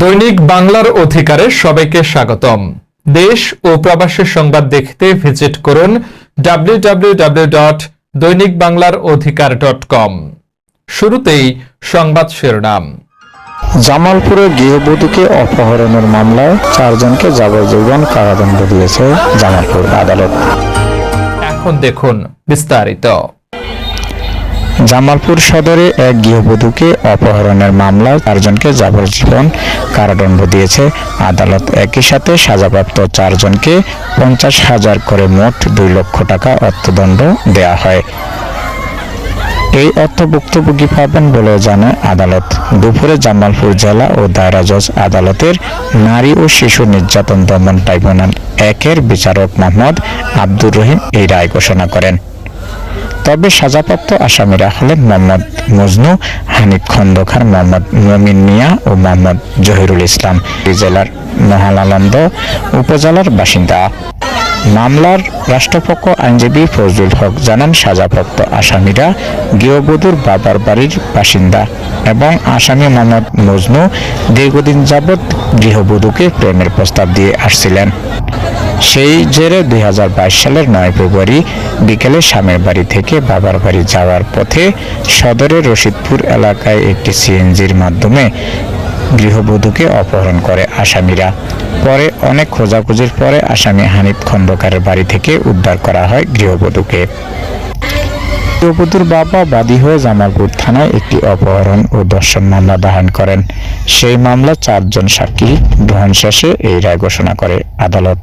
দৈনিক বাংলার অধিকারে সবাইকে স্বাগতম। দেশ ও প্রবাসের সংবাদ দেখতে ভিজিট করুন ডাব্লিউ ডট দৈনিক বাংলার অধিকার ডট কম। শুরুতেই সংবাদ শিরোনাম। জামালপুরে গৃহবধূকে অপহরণের মামলায় চারজনকে যাবজ্জীবন কারাদণ্ড দিয়েছে জামালপুর আদালত। এখন দেখুন বিস্তারিত। জামালপুর সদরে এক গৃহবধূকে অপহরণের মামলায় চারজনকে যাবজ্জীবন কারাদণ্ড দিয়েছে। আদালত একই সাথে সাজাপ্রাপ্ত চারজনকে পঞ্চাশ হাজার করে মোট দুই লক্ষ টাকা অর্থদণ্ড দেয়া হয়। এই অর্থ ভুক্তভোগী পাবেন বলে জানায় আদালত। দুপুরে জামালপুর জেলা ও দায়রা জজ আদালতের নারী ও শিশু নির্যাতন দমন ট্রাইব্যুনাল একের বিচারক মোহাম্মদ আব্দুর রহিম এই রায় ঘোষণা করেন। তবে সাজাপ্রাপ্ত আসামিরা হলেন মোহাম্মদ মজনু, হানিফ খন্দকার, মোহাম্মদ মমিন মিয়া ও মোহাম্মদ জহিরুল ইসলাম। জেলার মহালানন্দ উপজেলার বাসিন্দা। মামলার রাষ্ট্রপক্ষ আইনজীবী ফজলুল হক জানান, সাজাপ্রাপ্ত আসামিরা গৃহবধূর বাবার বাড়ির বাসিন্দা এবং আসামি মোহাম্মদ মজনু দীর্ঘদিন যাবৎ গৃহবধূকে প্রেমের প্রস্তাব দিয়ে আসছিলেন। সেই জেরে দুই হাজার বাইশ সালের নয় ফেব্রুয়ারি বিকেলে স্বামীর বাড়ি থেকে বাবার বাড়ি যাওয়ার পথে সদরের রশিদপুর এলাকায় একটি সিএনজির মাধ্যমে গৃহবধূকে অপহরণ করে আসামিরা। পরে অনেক খোঁজাখুঁজির পরে আসামি হানিফ খন্দকারের বাড়ি থেকে উদ্ধার করা হয় গৃহবধূকে। গৃহবধূর বাবা বাদী হয়ে জামালপুর থানায় একটি অপহরণ ও দর্শন মামলা দায়ের করেন। সেই মামলা চারজন সাক্ষী। গ্রহণ শেষে এই রায় ঘোষণা করে আদালত।